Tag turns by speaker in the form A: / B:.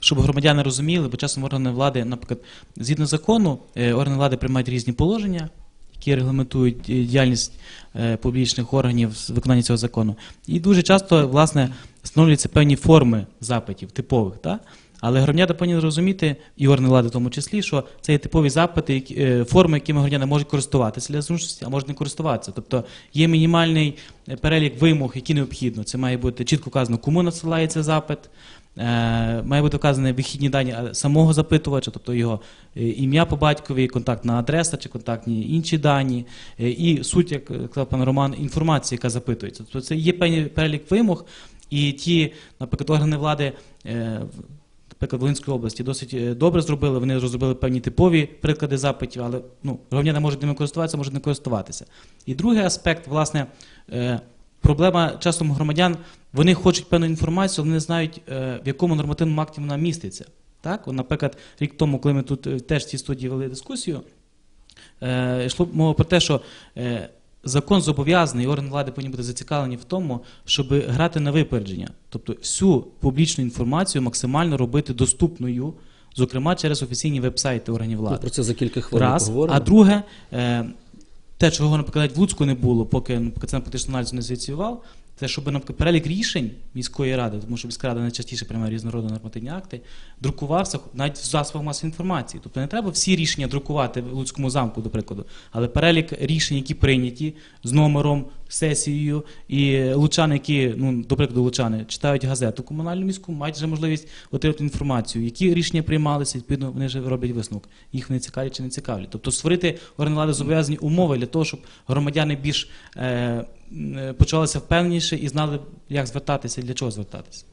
A: щоб громадяни розуміли, бо часом органи влади, наприклад, згідно закону, е, органи влади приймають різні положення, які регламентують е, діяльність е, публічних органів з виконання цього закону. І дуже часто, власне, встановлюються певні форми запитів, типових. Та? Але громадяни повинні розуміти, і органи влади в тому числі, що це є типові запити, форми, якими громадяни можуть користуватися для зручності, а можуть не користуватися. Тобто є мінімальний перелік вимог, які необхідно. Це має бути чітко вказано, кому надсилається запит, має бути вказані вихідні дані е, самого запитувача, тобто його е, ім'я по батькові, контактна адреса чи контактні інші дані, е, і суть, як е, сказав пан Роман, інформації, яка запитується. Тобто це є певний перелік вимог, і ті, наприклад, органи влади. е, Наприклад, Волинської області досить е, добре зробили. Вони розробили певні типові приклади запитів, але ну, громадяни можуть ними користуватися, можуть не користуватися. І другий аспект, власне, е, проблема часом громадян, вони хочуть певну інформацію, але не знають, е, в якому нормативному акті вона міститься. Так, От, наприклад, рік тому, коли ми тут е, теж в цій студії вели дискусію, е, йшло мова про те, що закон зобов'язаний, і органи влади повинні бути зацікавлені в тому, щоб грати на випередження. Тобто всю публічну інформацію максимально робити доступною, зокрема через офіційні веб-сайти органів
B: Ми
A: влади.
B: про це за кілька хвилин
A: Раз.
B: поговоримо.
A: А друге, те, чого, наприклад, в Луцьку не було, поки це на аналізу не зініціював, це щоб наприклад, перелік рішень міської ради, тому що міська рада найчастіше приймає різнородні нормативні акти, друкувався навіть в засобах масової інформації. Тобто не треба всі рішення друкувати в Луцькому замку, до прикладу, але перелік рішень, які прийняті з номером, сесією, і лучани, які, ну, до прикладу, лучани, читають газету комунальну міську, мають вже можливість отримати інформацію, які рішення приймалися, відповідно, вони вже роблять висновок. Їх вони цікавлять чи не цікавлять. Тобто створити органи влади зобов'язані умови для того, щоб громадяни більш е, почувалися впевненіше і знали, як звертатися і для чого звертатися.